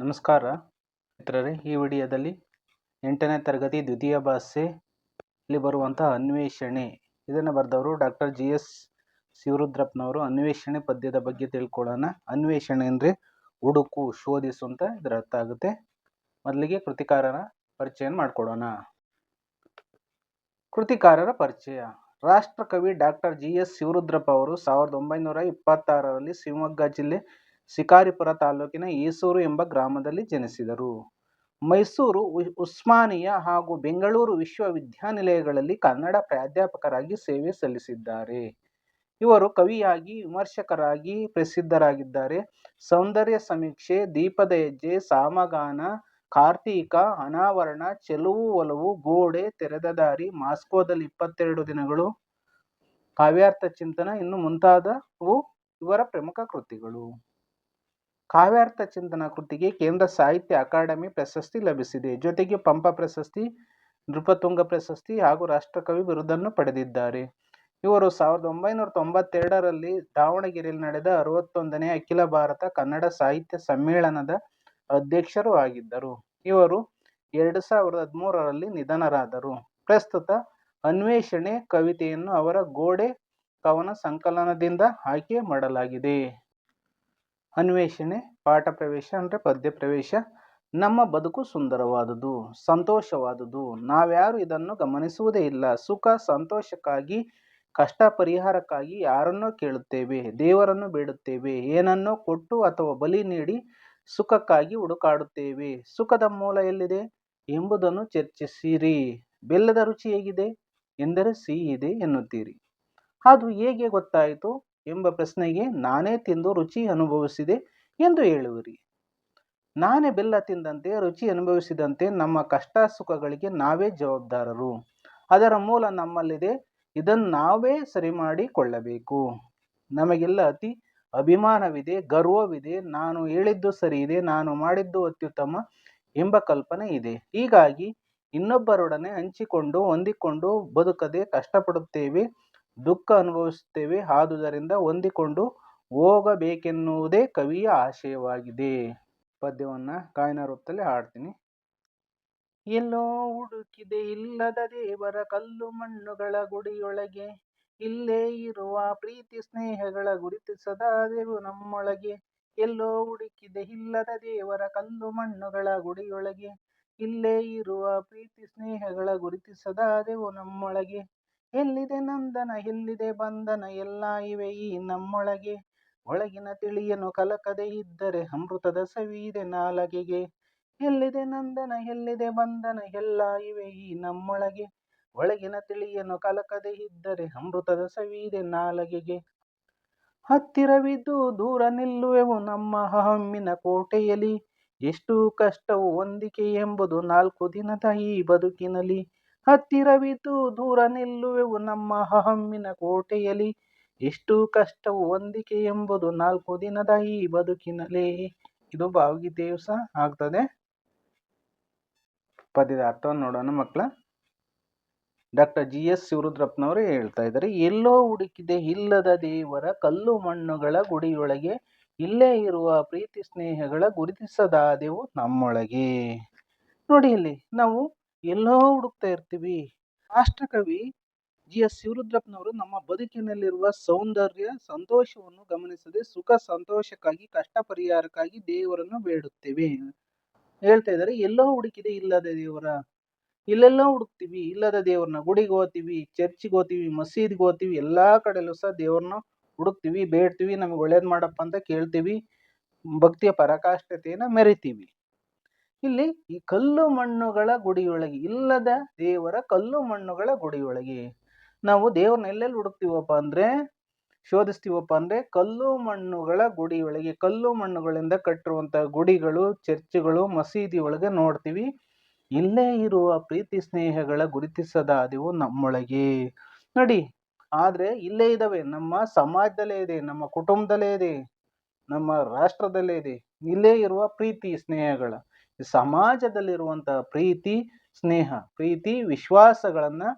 ನಮಸ್ಕಾರ ಮಿತ್ರರೇ, ಈ ವಿಡಿಯೋದಲ್ಲಿ ಎಂಟನೇ ತರಗತಿ ದ್ವಿತೀಯ ಭಾಷೆ ಇಲ್ಲಿ ಬರುವಂತಹ ಅನ್ವೇಷಣೆ. ಇದನ್ನು ಬರೆದವರು ಡಾಕ್ಟರ್ ಜಿ ಎಸ್ ಶಿವರುದ್ರಪ್ಪನವರು. ಅನ್ವೇಷಣೆ ಪದ್ಯದ ಬಗ್ಗೆ ತಿಳ್ಕೊಳ್ಳೋಣ. ಅನ್ವೇಷಣೆ ಅಂದರೆ ಹುಡುಕು, ಶೋಧಿಸು ಅಂತ ಇದರ ಅರ್ಥ ಆಗುತ್ತೆ. ಮೊದಲಿಗೆ ಕೃತಿಕಾರರ ಪರಿಚಯ ಮಾಡಿಕೊಡೋಣ ಕೃತಿಕಾರರ ಪರಿಚಯ. ರಾಷ್ಟ್ರಕವಿ ಡಾಕ್ಟರ್ ಜಿ ಎಸ್ ಶಿವರುದ್ರಪ್ಪ ಅವರು ಸಾವಿರದ ಒಂಬೈನೂರ ಇಪ್ಪತ್ತಾರರಲ್ಲಿ ಶಿವಮೊಗ್ಗ ಜಿಲ್ಲೆ ಶಿಕಾರಿಪುರ ತಾಲೂಕಿನ ಈಸೂರು ಎಂಬ ಗ್ರಾಮದಲ್ಲಿ ಜನಿಸಿದರು. ಮೈಸೂರು ಉಸ್ಮಾನಿಯಾ ಹಾಗೂ ಬೆಂಗಳೂರು ವಿಶ್ವವಿದ್ಯಾನಿಲಯಗಳಲ್ಲಿ ಕನ್ನಡ ಪ್ರಾಧ್ಯಾಪಕರಾಗಿ ಸೇವೆ ಸಲ್ಲಿಸಿದ್ದಾರೆ. ಇವರು ಕವಿಯಾಗಿ, ವಿಮರ್ಶಕರಾಗಿ ಪ್ರಸಿದ್ಧರಾಗಿದ್ದಾರೆ. ಸೌಂದರ್ಯ ಸಮೀಕ್ಷೆ ದೀಪದ ಹೆಜ್ಜೆ ಸಾಮಗಾನ, ಕಾರ್ತೀಕ, ಅನಾವರಣ, ಚೆಲುವು, ಒಲವು, ಗೋಡೆ, ತೆರೆದ ದಾರಿ, ಮಾಸ್ಕೋದಲ್ಲಿ ಇಪ್ಪತ್ತೆರಡು ದಿನಗಳು, ಕಾವ್ಯಾರ್ಥ ಚಿಂತನ, ಇನ್ನು ಮುಂತಾದವು ಇವರ ಪ್ರಮುಖ ಕೃತಿಗಳು. ಕಾವ್ಯಾರ್ಥ ಚಿಂತನ ಕೃತಿಗೆ ಕೇಂದ್ರ ಸಾಹಿತ್ಯ ಅಕಾಡೆಮಿ ಪ್ರಶಸ್ತಿ ಲಭಿಸಿದೆ. ಜೊತೆಗೆ ಪಂಪ ಪ್ರಶಸ್ತಿ, ನೃಪತುಂಗ ಪ್ರಶಸ್ತಿ ಹಾಗೂ ರಾಷ್ಟ್ರಕವಿ ಬಿರುದನ್ನು ಪಡೆದಿದ್ದಾರೆ. ಇವರು ಸಾವಿರದ ಒಂಬೈನೂರ ತೊಂಬತ್ತೆರಡರಲ್ಲಿ ದಾವಣಗೆರೆಯಲ್ಲಿ ನಡೆದ ಅರವತ್ತೊಂದನೇ ಅಖಿಲ ಭಾರತ ಕನ್ನಡ ಸಾಹಿತ್ಯ ಸಮ್ಮೇಳನದ ಅಧ್ಯಕ್ಷರು ಆಗಿದ್ದರು. ಇವರು ಎರಡು ಸಾವಿರದ ಹದಿಮೂರರಲ್ಲಿ ನಿಧನರಾದರು. ಪ್ರಸ್ತುತ ಅನ್ವೇಷಣೆ ಕವಿತೆಯನ್ನು ಅವರ ಗೋಡೆ ಕವನ ಸಂಕಲನದಿಂದ ಆಯ್ಕೆ ಮಾಡಲಾಗಿದೆ. ಅನ್ವೇಷಣೆ, ಪಾಠ ಪ್ರವೇಶ ಅಂದರೆ ಪದ್ಯ ಪ್ರವೇಶ. ನಮ್ಮ ಬದುಕು ಸುಂದರವಾದುದು, ಸಂತೋಷವಾದುದು. ನಾವ್ಯಾರು ಇದನ್ನು ಗಮನಿಸುವುದೇ ಇಲ್ಲ. ಸುಖ ಸಂತೋಷಕ್ಕಾಗಿ, ಕಷ್ಟ ಪರಿಹಾರಕ್ಕಾಗಿ ಯಾರನ್ನೋ ಕೇಳುತ್ತೇವೆ, ದೇವರನ್ನು ಬೇಡುತ್ತೇವೆ. ಏನನ್ನೋ ಕೊಟ್ಟು ಅಥವಾ ಬಲಿ ನೀಡಿ ಸುಖಕ್ಕಾಗಿ ಹುಡುಕಾಡುತ್ತೇವೆ. ಸುಖದ ಮೂಲ ಎಲ್ಲಿದೆ? ಎಂಬುದನ್ನು ಚರ್ಚಿಸಿರಿ. ಬೆಲ್ಲದ ರುಚಿ ಹೇಗಿದೆ? ಎಂದರೆ ಸಿಹಿ ಇದೆ ಎನ್ನುತ್ತೀರಿ. ಅದು ಹೇಗೆ ಗೊತ್ತಾಯಿತು? ಎಂಬ ಪ್ರಶ್ನೆಗೆ ನಾನೇ ತಿಂದು ರುಚಿ ಅನುಭವಿಸಿದೆ ಎಂದು ಹೇಳುವಿರಿ. ನಾನೇ ಬೆಲ್ಲ ತಿಂದಂತೆ, ರುಚಿ ಅನುಭವಿಸಿದಂತೆ ನಮ್ಮ ಕಷ್ಟ ಸುಖಗಳಿಗೆ ನಾವೇ ಜವಾಬ್ದಾರರು. ಅದರ ಮೂಲ ನಮ್ಮಲ್ಲಿದೆ. ಇದನ್ನು ನಾವೇ ಸರಿ ಮಾಡಿಕೊಳ್ಳಬೇಕು ನಮಗೆಲ್ಲ ಅತಿ ಅಭಿಮಾನವಿದೆ, ಗರ್ವವಿದೆ. ನಾನು ಹೇಳಿದ್ದು ಸರಿ ಇದೆ ನಾನು ಮಾಡಿದ್ದು ಅತ್ಯುತ್ತಮ ಎಂಬ ಕಲ್ಪನೆ ಇದೆ. ಹೀಗಾಗಿ ಇನ್ನೊಬ್ಬರೊಡನೆ ಹಂಚಿಕೊಂಡು, ಹೊಂದಿಕೊಂಡು ಬದುಕದೆ ಕಷ್ಟಪಡುತ್ತೇವೆ. ದುಃಖ ಅನುಭವಿಸುತ್ತೇವೆ. ಆದುದರಿಂದ ಹೊಂದಿಕೊಂಡು ಹೋಗಬೇಕೆನ್ನುವುದೇ ಕವಿಯ ಆಶಯವಾಗಿದೆ. ಪದ್ಯವನ್ನು ಗಾಯನ ರೂಪದಲ್ಲಿ ಹಾಡ್ತೀನಿ. ಎಲ್ಲೋ ಹುಡುಕಿದೆ ಇಲ್ಲದ ದೇವರ ಕಲ್ಲು ಮಣ್ಣುಗಳ ಗುಡಿಯೊಳಗೆ. ಇಲ್ಲೇ ಇರುವ ಪ್ರೀತಿ ಸ್ನೇಹಗಳ ಗುರುತಿಸದಾದೆವು ನಮ್ಮೊಳಗೆ. ಎಲ್ಲೋ ಹುಡುಕಿದೆ ಇಲ್ಲದ ದೇವರ ಕಲ್ಲು ಮಣ್ಣುಗಳ ಗುಡಿಯೊಳಗೆ. ಇಲ್ಲೇ ಇರುವ ಪ್ರೀತಿ ಸ್ನೇಹಗಳ ಗುರುತಿಸದಾದೆವು ನಮ್ಮೊಳಗೆ. ಎಲ್ಲಿದೆ ನಂದನ, ಎಲ್ಲಿದೆ ಬಂಧನ ಎಲ್ಲ ಇವೆ ಈ ನಮ್ಮೊಳಗೆ. ಒಳಗಿನ ತಿಳಿಯನು ಕಲಕದೆ ಇದ್ದರೆ ಅಮೃತದ ಸವಿಯಿದೆ ನಾಲಗೆಗೆ. ಎಲ್ಲಿದೆ ನಂದನ, ಎಲ್ಲಿದೆ ಬಂಧನ ಎಲ್ಲ ಇವೆ ಈ ನಮ್ಮೊಳಗೆ. ಒಳಗಿನ ತಿಳಿಯನು ಕಲಕದೆ ಇದ್ದರೆ ಅಮೃತದ ಸವಿಯಿದೆ ನಾಲಗೆಗೆ. ಹತ್ತಿರವಿದ್ದು ದೂರ ನಿಲ್ಲುವೆವು ನಮ್ಮ ಹಮ್ಮಿನ ಕೋಟೆಯಲ್ಲಿ. ಎಷ್ಟು ಕಷ್ಟವು ಹೊಂದಿಕೆ ಎಂಬುದು ನಾಲ್ಕು ದಿನದ ಈ ಬದುಕಿನಲ್ಲಿ. ಹತ್ತಿರವಿದ್ದು ದೂರ ನಿಲ್ಲುವೆವು ನಮ್ಮ ಅಹಮ್ಮಿನ ಕೋಟೆಯಲ್ಲಿ. ಎಷ್ಟು ಕಷ್ಟವು ಹೊಂದಿಕೆ ಎಂಬುದು ನಾಲ್ಕು ದಿನದ ಈ ಬದುಕಿನಲ್ಲಿ. ಇದು ಭಾವಗೀತೆಯು ಸಹ ಆಗ್ತದೆ. ಪದ್ಯದ ಅರ್ಥವನ್ನು ನೋಡೋಣ ಮಕ್ಕಳ. ಡಾಕ್ಟರ್ ಜಿ ಎಸ್ ಶಿವರುದ್ರಪ್ಪನವರು ಹೇಳ್ತಾ ಇದ್ದಾರೆ, ಎಲ್ಲೋ ಹುಡುಕಿದೆ ಇಲ್ಲದ ದೇವರ ಕಲ್ಲು ಮಣ್ಣುಗಳ ಗುಡಿಯೊಳಗೆ. ಇಲ್ಲೇ ಇರುವ ಪ್ರೀತಿ ಸ್ನೇಹಗಳ ಗುರುತಿಸದಾದೆವು ನಮ್ಮೊಳಗೆ. ನೋಡಿ ಇಲ್ಲಿ, ನಾವು ಎಲ್ಲೋ ಹುಡುಕ್ತಾ ಇರ್ತೀವಿ. ರಾಷ್ಟ್ರಕವಿ ಜಿ ಎಸ್ ಶಿವರುದ್ರಪ್ಪನವರು ನಮ್ಮ ಬದುಕಿನಲ್ಲಿರುವ ಸೌಂದರ್ಯ, ಸಂತೋಷವನ್ನು ಗಮನಿಸದೆ ಸುಖ ಸಂತೋಷಕ್ಕಾಗಿ, ಕಷ್ಟ ಪರಿಹಾರಕ್ಕಾಗಿ ದೇವರನ್ನು ಬೇಡುತ್ತೇವೆ. ಹೇಳ್ತಾ ಇದ್ದಾರೆ, ಎಲ್ಲೋ ಹುಡುಕಿದೆ ಇಲ್ಲದ ದೇವರ. ಇಲ್ಲೆಲ್ಲೋ ಹುಡುಕ್ತೀವಿ, ಇಲ್ಲದ ದೇವ್ರನ್ನ. ಗುಡಿಗೆ ಹೋಗ್ತೀವಿ, ಚರ್ಚಿಗೆ ಹೋಗ್ತೀವಿ, ಮಸೀದಿಗೆ ಹೋಗ್ತೀವಿ, ಎಲ್ಲಾ ಕಡೆಲೂ ಸಹ ದೇವ್ರನ್ನ ಹುಡುಕ್ತೀವಿ, ಬೇಡ್ತೀವಿ, ನಮಗೆ ಒಳ್ಳೇದು ಮಾಡಪ್ಪ ಅಂತ ಕೇಳ್ತೀವಿ, ಭಕ್ತಿಯ ಪರಾಕಾಷ್ಠತೆಯನ್ನು ಮೆರಿತೀವಿ. ಇಲ್ಲಿ ಈ ಕಲ್ಲು ಮಣ್ಣುಗಳ ಗುಡಿಯೊಳಗೆ, ಇಲ್ಲದ ದೇವರ ಕಲ್ಲು ಮಣ್ಣುಗಳ ಗುಡಿಯೊಳಗೆ. ನಾವು ದೇವ್ರನ್ನ ಎಲ್ಲೆಲ್ಲಿ ಹುಡುಕ್ತೀವಪ್ಪ ಅಂದ್ರೆ, ಶೋಧಿಸ್ತೀವಪ್ಪ ಅಂದ್ರೆ ಕಲ್ಲು ಮಣ್ಣುಗಳ ಗುಡಿಯೊಳಗೆ, ಕಲ್ಲು ಮಣ್ಣುಗಳಿಂದ ಕಟ್ಟಿರುವಂತಹ ಗುಡಿಗಳು, ಚರ್ಚ್ಗಳು ಮಸೀದಿ ಒಳಗೆ ನೋಡ್ತೀವಿ. ಇಲ್ಲೇ ಇರುವ ಪ್ರೀತಿ ಸ್ನೇಹಗಳ ಗುರುತಿಸದಾದೆವು ನಮ್ಮೊಳಗೆ. ನೋಡಿ, ಆದ್ರೆ ಇಲ್ಲೇ ಇದಾವೆ ನಮ್ಮ ಸಮಾಜದಲ್ಲೇ ಇದೆ, ನಮ್ಮ ಕುಟುಂಬದಲ್ಲೇ ಇದೆ, ನಮ್ಮ ರಾಷ್ಟ್ರದಲ್ಲೇ ಇದೆ, ಇಲ್ಲೇ ಇರುವ ಪ್ರೀತಿ ಸ್ನೇಹಗಳ. ಈ ಸಮಾಜದಲ್ಲಿರುವಂತಹ ಪ್ರೀತಿ, ಸ್ನೇಹ, ಪ್ರೀತಿ, ವಿಶ್ವಾಸಗಳನ್ನು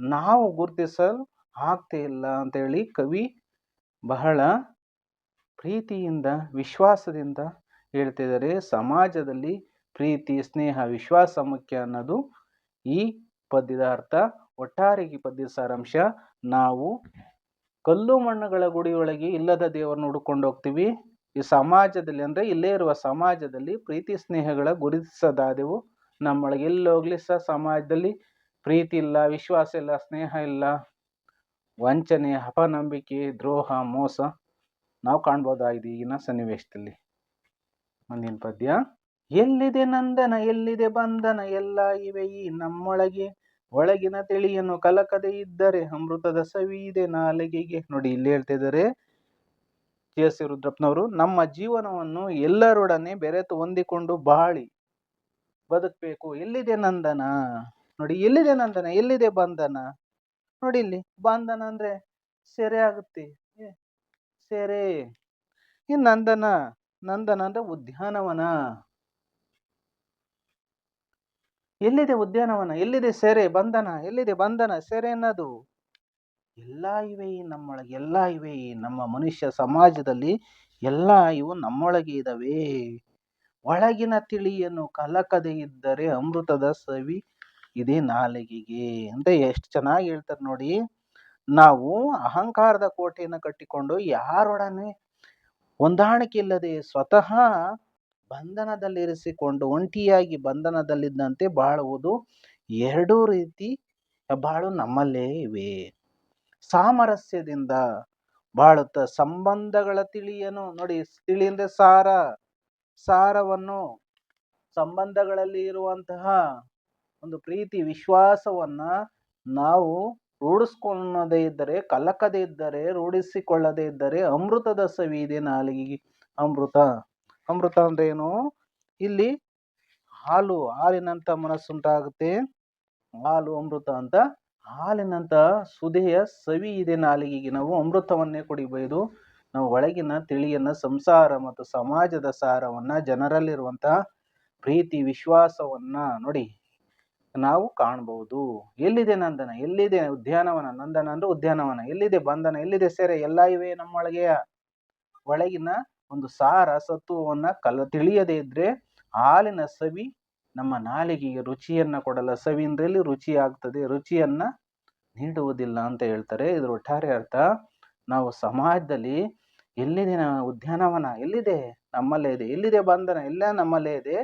ನಾವು ಗುರುತಿಸಲು ಆಗ್ತಾ ಇಲ್ಲ ಅಂತೇಳಿ ಕವಿ ಬಹಳ ಪ್ರೀತಿಯಿಂದ, ವಿಶ್ವಾಸದಿಂದ ಹೇಳ್ತಿದ್ದಾರೆ. ಸಮಾಜದಲ್ಲಿ ಪ್ರೀತಿ, ಸ್ನೇಹ, ವಿಶ್ವಾಸ ಮುಖ್ಯ ಅನ್ನೋದು ಈ ಪದ್ಯದ ಅರ್ಥ ಒಟ್ಟಾರೆ ಈ ಸಾರಾಂಶ, ನಾವು ಕಲ್ಲು ಮಣ್ಣುಗಳ ಗುಡಿಯೊಳಗೆ ಇಲ್ಲದ ದೇವರನ್ನು ಹುಡುಕೊಂಡು ಹೋಗ್ತೀವಿ. ಈ ಸಮಾಜದಲ್ಲಿ ಅಂದರೆ ಇಲ್ಲೇ ಇರುವ ಸಮಾಜದಲ್ಲಿ ಪ್ರೀತಿ ಸ್ನೇಹಗಳ ಗುರುತಿಸದಾದೆವು. ನಮ್ಮೊಳಗೆ ಎಲ್ಲಿ ಹೋಗ್ಲಿ ಸಹ ಸಮಾಜದಲ್ಲಿ ಪ್ರೀತಿ ಇಲ್ಲ, ವಿಶ್ವಾಸ ಇಲ್ಲ, ಸ್ನೇಹ ಇಲ್ಲ, ವಂಚನೆ, ಅಪನಂಬಿಕೆ, ದ್ರೋಹ, ಮೋಸ ನಾವು ಕಾಣ್ಬೋದಾಗಿದೆ ಈಗಿನ ಸನ್ನಿವೇಶದಲ್ಲಿ. ಮುಂದಿನ ಪದ್ಯ, ಎಲ್ಲಿದೆ ನಂದನ, ಎಲ್ಲಿದೆ ಬಂಧನ, ಎಲ್ಲ ಇವೆ ಈ ನಮ್ಮೊಳಗೆ. ಒಳಗಿನ ತಿಳಿಯನ್ನು ಕಲಕದೆ ಇದ್ದರೆ ಅಮೃತದ ಸವಿ ಇದೆ ನಾಲಿಗೆಗೆ. ನೋಡಿ, ಇಲ್ಲಿ ಹೇಳ್ತಿದ್ದಾರೆ ಕೆ ಎಸ್ ರುದ್ರಪ್ಪನವರು, ನಮ್ಮ ಜೀವನವನ್ನು ಎಲ್ಲರೊಡನೆ ಬೆರೆತು ಹೊಂದಿಕೊಂಡು ಬಾಳಿ, ಬದುಕಬೇಕು. ಎಲ್ಲಿದೆ ನಂದನ? ನೋಡಿ, ಎಲ್ಲಿದೆ ನಂದನ? ಎಲ್ಲಿದೆ ಬಂಧನ? ನೋಡಿ ಇಲ್ಲಿ, ಬಂಧನ ಅಂದ್ರೆ ಸೆರೆ ಆಗುತ್ತೆ. ಸೆರೆ. ಈ ನಂದನ ನಂದನ ಅಂದ್ರೆ ಉದ್ಯಾನವನ. ಎಲ್ಲಿದೆ ಉದ್ಯಾನವನ? ಎಲ್ಲಿದೆ ಸೆರೆ? ಬಂಧನ? ಎಲ್ಲಿದೆ ಬಂಧನ? ಸೆರೆ ಅನ್ನೋದು. ಎಲ್ಲ ಇವೆ ನಮ್ಮೊಳಗೆ, ಎಲ್ಲ ಇವೆ ನಮ್ಮ ಮನುಷ್ಯ ಸಮಾಜದಲ್ಲಿ, ಎಲ್ಲ ಇವು ನಮ್ಮೊಳಗೆ ಇದ್ದಾವೆ ಒಳಗಿನ ತಿಳಿಯನ್ನು ಕಲಕದೆ ಇದ್ದರೆ ಅಮೃತದ ಸವಿ ಇದೆ ನಾಲಿಗೆಗೆ. ಅಂತ ಎಷ್ಟು ಚೆನ್ನಾಗಿ ಹೇಳ್ತಾರೆ ನೋಡಿ, ನಾವು ಅಹಂಕಾರದ ಕೋಟೆಯನ್ನು ಕಟ್ಟಿಕೊಂಡು ಯಾರೊಡನೆ ಹೊಂದಾಣಿಕೆ ಇಲ್ಲದೆ ಸ್ವತಃ ಬಂಧನದಲ್ಲಿರಿಸಿಕೊಂಡು, ಒಂಟಿಯಾಗಿ ಬಂಧನದಲ್ಲಿದ್ದಂತೆ ಬಾಳುವುದು ಎರಡೂ ರೀತಿ ಬಾಳು ನಮ್ಮಲ್ಲೇ ಇವೆ. ಸಾಮರಸ್ಯದಿಂದ ಬಾಳುತ್ತ ಸಂಬಂಧಗಳ ತಿಳಿಯನು. ನೋಡಿ ತಿಳಿ ಸಾರ, ಸಾರವನ್ನು ಸಂಬಂಧಗಳಲ್ಲಿ ಇರುವಂತಹ ಒಂದು ಪ್ರೀತಿ, ವಿಶ್ವಾಸವನ್ನ ನಾವು ರೂಢಿಸ್ಕೊಳ್ಳದೇ ಇದ್ದರೆ, ಕಲಕದೇ ಇದ್ದರೆ, ರೂಢಿಸಿಕೊಳ್ಳದೇ ಇದ್ದರೆ ಅಮೃತದ ಸವಿ ಇದೆ ನಾಲಿಗೆಗೆ ಅಮೃತ. ಅಮೃತ ಅಂದ್ರೆ ಏನು ಇಲ್ಲಿ ಹಾಲು ಹಾಲಿನಂತ ಮನಸ್ಸುಂಟಾಗುತ್ತೆ ಹಾಲು, ಅಮೃತ ಅಂತ ಹಾಲಿನಂತ ಸುದೆಯ ಸವಿ ಇದೆ ನಾಲಿಗೆಗೆ. ನಾವು ಅಮೃತವನ್ನೇ ಕುಡಿಬಹುದು ನಾವು ಒಳಗಿನ ತಿಳಿಯನ್ನ, ಸಂಸಾರ ಮತ್ತು ಸಮಾಜದ ಸಾರವನ್ನ ಜನರಲ್ಲಿರುವಂತಹ ಪ್ರೀತಿ, ವಿಶ್ವಾಸವನ್ನ ನೋಡಿ ನಾವು ಕಾಣಬಹುದು ಎಲ್ಲಿದೆ ನಂದನ? ಎಲ್ಲಿದೆ ಉದ್ಯಾನವನ? ನಂದನ ಅಂದ್ರೆ ಉದ್ಯಾನವನ. ಎಲ್ಲಿದೆ ಬಂಧನ? ಎಲ್ಲಿದೆ ಸೆರೆ? ಎಲ್ಲ ಇವೆ ನಮ್ಮೊಳಗೆಯ ಒಳಗಿನ ಒಂದು ಸಾರ, ಸತ್ವವನ್ನ ಕಲ, ತಿಳಿಯದೇ ಇದ್ರೆ ಹಾಲಿನ ಸವಿ ನಮ್ಮ ನಾಲಿಗೆಗೆ ರುಚಿಯನ್ನ ಕೊಡಲ್ಲ. ಸವಿಂದ್ರಲ್ಲಿ ರುಚಿ ಆಗ್ತದೆ. ರುಚಿಯನ್ನ ನೀಡುವುದಿಲ್ಲ ಅಂತ ಹೇಳ್ತಾರೆ. ಇದರ ಒಟ್ಟಾರೆ ಅರ್ಥ, ನಾವು ಸಮಾಜದಲ್ಲಿ ಎಲ್ಲಿದೆ ನಾವು ಉದ್ಯಾನವನ? ಎಲ್ಲಿದೆ? ನಮ್ಮಲ್ಲೇ ಇದೆ. ಎಲ್ಲಿದೆ ಬಂಧನ? ಎಲ್ಲ ನಮ್ಮಲ್ಲೇ ಇದೆ.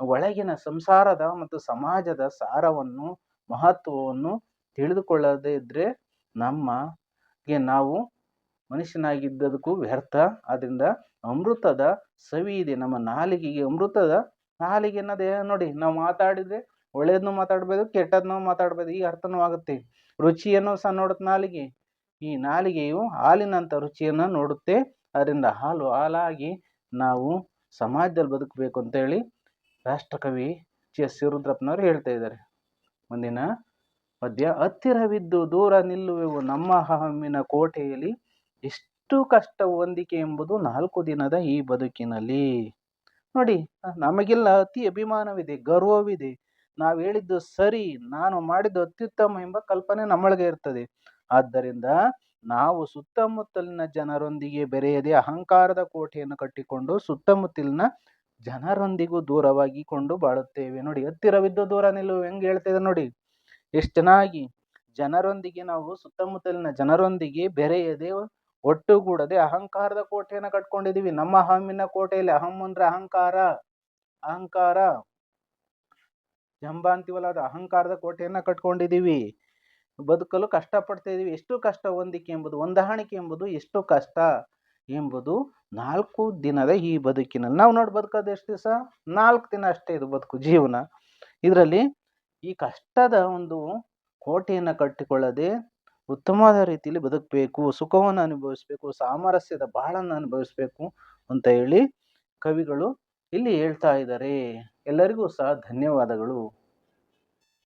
ಒಳಗಿನ ಸಂಸಾರದ ಮತ್ತು ಸಮಾಜದ ಸಾರವನ್ನು, ಮಹತ್ವವನ್ನು ತಿಳಿದುಕೊಳ್ಳದೇ ಇದ್ದರೆ ನಮ್ಮಗೆ ನಾವು ಮನುಷ್ಯನಾಗಿದ್ದದಕ್ಕೂ ವ್ಯರ್ಥ. ಆದ್ದರಿಂದ ಅಮೃತದ ಸವಿ ಇದೆ. ನಮ್ಮ ನಾಲಿಗೆಗೆ ಅಮೃತದ ನಾಲಿಗೆ ದೇಹ ನೋಡಿ, ನಾವು ಮಾತಾಡಿದ್ರೆ ಒಳ್ಳೇದನ್ನು ಮಾತಾಡ್ಬೋದು ಕೆಟ್ಟದನ್ನೂ ಮಾತಾಡ್ಬೋದು, ಈ ಅರ್ಥನೂ ಆಗುತ್ತೆ. ರುಚಿಯನ್ನು ಸಹ ನೋಡುತ್ತೆ ನಾಲಿಗೆ. ಈ ನಾಲಿಗೆಯು ಹಾಲಿನಂಥ ರುಚಿಯನ್ನು ನೋಡುತ್ತೆ. ಅದರಿಂದ ಹಾಲು ಹಾಲಾಗಿ ನಾವು ಸಮಾಜದಲ್ಲಿ ಬದುಕಬೇಕು ಅಂತೇಳಿ ರಾಷ್ಟ್ರಕವಿ ಜಿ ಎಸ್ ಸಿರುದ್ರಪ್ಪನವರು ಹೇಳ್ತಾ ಇದ್ದಾರೆ. ಮುಂದಿನ ಪದ್ಯ, ಹತ್ತಿರವಿದ್ದು ದೂರ ನಿಲ್ಲುವೆವು ನಮ್ಮ ಹಮ್ಮಿನ ಕೋಟೆಯಲ್ಲಿ, ಎಷ್ಟು ಕಷ್ಟ ಹೊಂದಿಕೆ ಎಂಬುದು ನಾಲ್ಕು ದಿನದ ಈ ಬದುಕಿನಲ್ಲಿ. ನೋಡಿ, ನಮಗೆಲ್ಲ ಅತಿ ಅಭಿಮಾನವಿದೆ, ಗರ್ವವಿದೆ. ನಾವು ಹೇಳಿದ್ದು ಸರಿ, ನಾನು ಮಾಡಿದ್ದು ಅತ್ಯುತ್ತಮ ಎಂಬ ಕಲ್ಪನೆ ನಮ್ಮೊಳಗೆ ಇರ್ತದೆ. ಆದ್ದರಿಂದ ನಾವು ಸುತ್ತಮುತ್ತಲಿನ ಜನರೊಂದಿಗೆ ಬೆರೆಯದೆ ಅಹಂಕಾರದ ಕೋಟೆಯನ್ನು ಕಟ್ಟಿಕೊಂಡು ಸುತ್ತಮುತ್ತಲಿನ ಜನರೊಂದಿಗೂ ದೂರವಾಗಿ ಕೊಂಡು ಬಾಳುತ್ತೇವೆ. ನೋಡಿ ಹತ್ತಿರವಿದ್ದು ದೂರ ನಿಲ್ಲುವು, ಹೆಂಗೆ ಹೇಳ್ತೇವೆ ನೋಡಿ. ಎಷ್ಟು ಚೆನ್ನಾಗಿ ಜನರೊಂದಿಗೆ ನಾವು ಸುತ್ತಮುತ್ತಲಿನ ಜನರೊಂದಿಗೆ ಬೆರೆಯದೆ ಒಟ್ಟುಗೂಡದೆ ಅಹಂಕಾರದ ಕೋಟೆಯನ್ನು ಕಟ್ಕೊಂಡಿದೀವಿ ನಮ್ಮ ಅಹಮಿನ ಕೋಟೆಯಲ್ಲಿ ಅಹಂ ಅಂದ್ರೆ ಅಹಂಕಾರ. ಅಹಂಕಾರ. ಜಂಬ ಅಂತೀವಲ್ಲ ಅದು ಅಹಂಕಾರದ ಕೋಟೆಯನ್ನ ಕಟ್ಕೊಂಡಿದೀವಿ ಬದುಕಲು ಕಷ್ಟಪಡ್ತಾ ಇದೀವಿ ಎಷ್ಟು ಕಷ್ಟ ಹೊಂದಿಕೆ ಎಂಬುದು, ಹೊಂದಾಣಿಕೆ ಎಂಬುದು ಎಷ್ಟು ಕಷ್ಟ ಎಂಬುದು ನಾಲ್ಕು ದಿನದ ಈ ಬದುಕಿನಲ್ಲಿ. ನಾವು ನೋಡಿ ಬದುಕೋದು ಎಷ್ಟು ದಿವಸ? ನಾಲ್ಕು ದಿನ ಅಷ್ಟೇ ಇದು ಬದುಕು, ಜೀವನ. ಇದರಲ್ಲಿ ಈ ಕಷ್ಟದ ಒಂದು ಕೋಟೆಯನ್ನು ಕಟ್ಟಿಕೊಳ್ಳದೆ ಉತ್ತಮವಾದ ರೀತಿಯಲ್ಲಿ ಬದುಕಬೇಕು, ಸುಖವನ್ನು ಅನುಭವಿಸ್ಬೇಕು, ಸಾಮರಸ್ಯದ ಬಾಳನ್ನು ಅನುಭವಿಸಬೇಕು ಅಂತ ಹೇಳಿ ಕವಿಗಳು ಇಲ್ಲಿ ಹೇಳ್ತಾ ಇದ್ದಾರೆ. ಎಲ್ಲರಿಗೂ ಸಹ ಧನ್ಯವಾದಗಳು.